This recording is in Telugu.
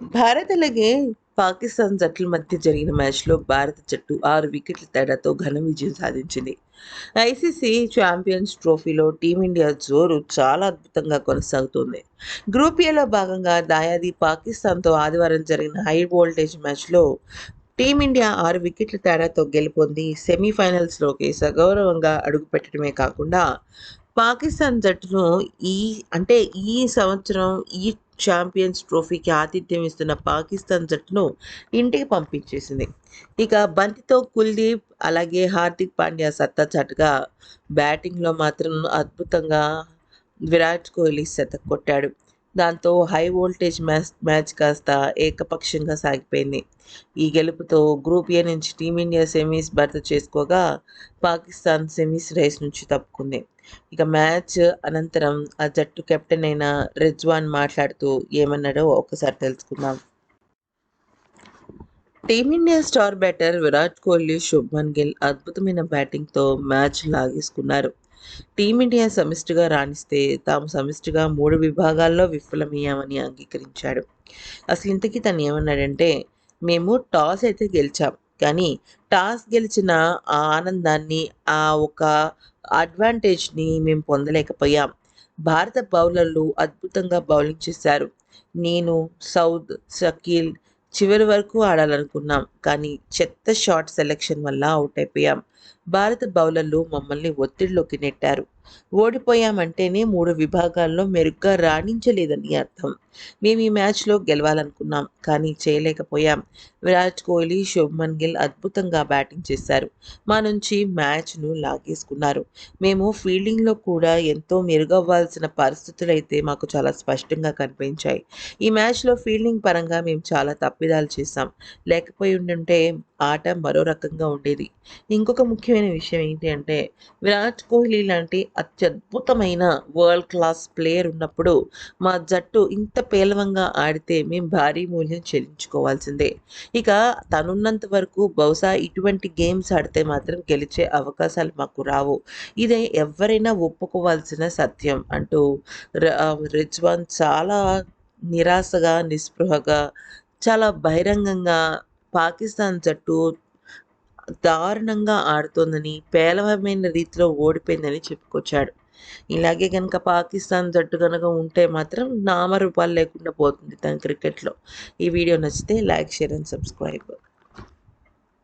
భారత్ అలాగే పాకిస్తాన్ జట్ల మధ్య జరిగిన మ్యాచ్లో భారత జట్టు ఆరు వికెట్ల తేడాతో ఘన విజయం సాధించింది. ఐసీసీ ఛాంపియన్స్ ట్రోఫీలో టీమిండియా జోరు చాలా అద్భుతంగా కొనసాగుతోంది. గ్రూప్ ఏలో భాగంగా దాయాది పాకిస్తాన్తో ఆదివారం జరిగిన హై వోల్టేజ్ మ్యాచ్లో టీమిండియా ఆరు వికెట్ల తేడాతో గెలుపొంది సెమీఫైనల్స్లోకి సగౌరవంగా అడుగుపెట్టడమే కాకుండా పాకిస్తాన్ జట్టును ఈ అంటే ఈ సంవత్సరం ఈ ఛాంపియన్స్ ట్రోఫీకి ఆతిథ్యం ఇస్తున్న పాకిస్తాన్ జట్టును ఇంటికి పంపించేసింది. ఇక బంతితో కుల్దీప్ అలాగే హార్దిక్ పాండ్యా సత్తా చాటుగా బ్యాటింగ్లో మాత్రం అద్భుతంగా విరాట్ కోహ్లీ శతక్ కొట్టాడు దాంతో హై వోల్టేజ్ మ్యాచ్ మ్యాచ్ కాస్త ఏకపక్షంగా సాగిపోయింది. ఈ గెలుపుతో గ్రూప్ ఏ నుంచి టీమిండియా సెమీస్ భర్త చేసుకోగా పాకిస్తాన్ సెమీస్ రేస్ నుంచి తప్పుకుంది. ఇక మ్యాచ్ అనంతరం ఆ జట్టు కెప్టెన్ అయిన రిజ్వాన్ మాట్లాడుతూ ఏమన్నాడో ఒకసారి తెలుసుకుందాం. Team India star batter Virat Kohli Shubman Gill అద్భుతమైన బ్యాటింగ్తో మ్యాచ్ లాగేసుకున్నారు. టీమిండియా సమిష్టిగా రాణిస్తే తాము సమిష్టిగా మూడు విభాగాల్లో విఫలమయ్యామని అంగీకరించాడు. అసలు ఇంతకీ తను ఏమన్నాడంటే మేము టాస్ అయితే గెలిచాం కానీ టాస్ గెలిచిన ఆ ఆనందాన్ని ఆ ఒక అడ్వాంటేజ్ని మేము పొందలేకపోయాం. భారత బౌలర్లు అద్భుతంగా బౌలింగ్ చేశారు. నేను సౌద్ షకీల్ చివరి వరకు ఆడాలనుకున్నాం. కానీ చెత్త షార్ట్ సెలెక్షన్ వల్ల అవుట్ అయిపోయాం. భారత బౌలర్లు మమ్మల్ని ఒత్తిడిలోకి నెట్టారు. ఓడిపోయామంటేనే మూడు విభాగాల్లో మెరుగ్గా రాణించలేదని అర్థం. మేము ఈ మ్యాచ్లో గెలవాలనుకున్నాం కానీ చేయలేకపోయాం. విరాట్ కోహ్లీ శుభ్మన్ గిల్ అద్భుతంగా బ్యాటింగ్ చేశారు. మా నుంచి మ్యాచ్ను లాగేసుకున్నారు. మేము ఫీల్డింగ్లో కూడా ఎంతో మెరుగవ్వాల్సిన పరిస్థితులు అయితే మాకు చాలా స్పష్టంగా కనిపించాయి. ఈ మ్యాచ్లో ఫీల్డింగ్ పరంగా మేము చాలా తప్పిదాలు చేశాం. లేకపోయి ఉండుంటే ఆట మరో రకంగా ఉండేది. ఇంకొక ముఖ్యమైన విషయం ఏంటి అంటే విరాట్ కోహ్లీ లాంటి అత్యద్భుతమైన వరల్డ్ క్లాస్ ప్లేయర్ ఉన్నప్పుడు మా జట్టు ఇంత పేలవంగా ఆడితే మేము భారీ మూల్యం చెల్లించుకోవాల్సిందే. ఇక తనున్నంత వరకు బహుశా ఇటువంటి గేమ్స్ ఆడితే మాత్రం గెలిచే అవకాశాలు మాకు రావు. ఇదే ఎవరైనా ఒప్పుకోవాల్సిన సత్యం అంటూ రిజ్వాన్ చాలా నిరాశగా నిస్పృహగా చాలా బహిరంగంగా పాకిస్తాన్ జట్టు దారుణంగా ఆడుతోందని పేలవమైన రీతిలో ఓడిపోయిందని చెప్పుకొచ్చాడు. ఇలాగే కనుక పాకిస్తాన్ జట్టు కనుక ఉంటే మాత్రం నామరూపాలు లేకుండా పోతుంది తన క్రికెట్లో. ఈ వీడియో నచ్చితే లైక్ షేర్ అండ్ సబ్స్క్రైబ్.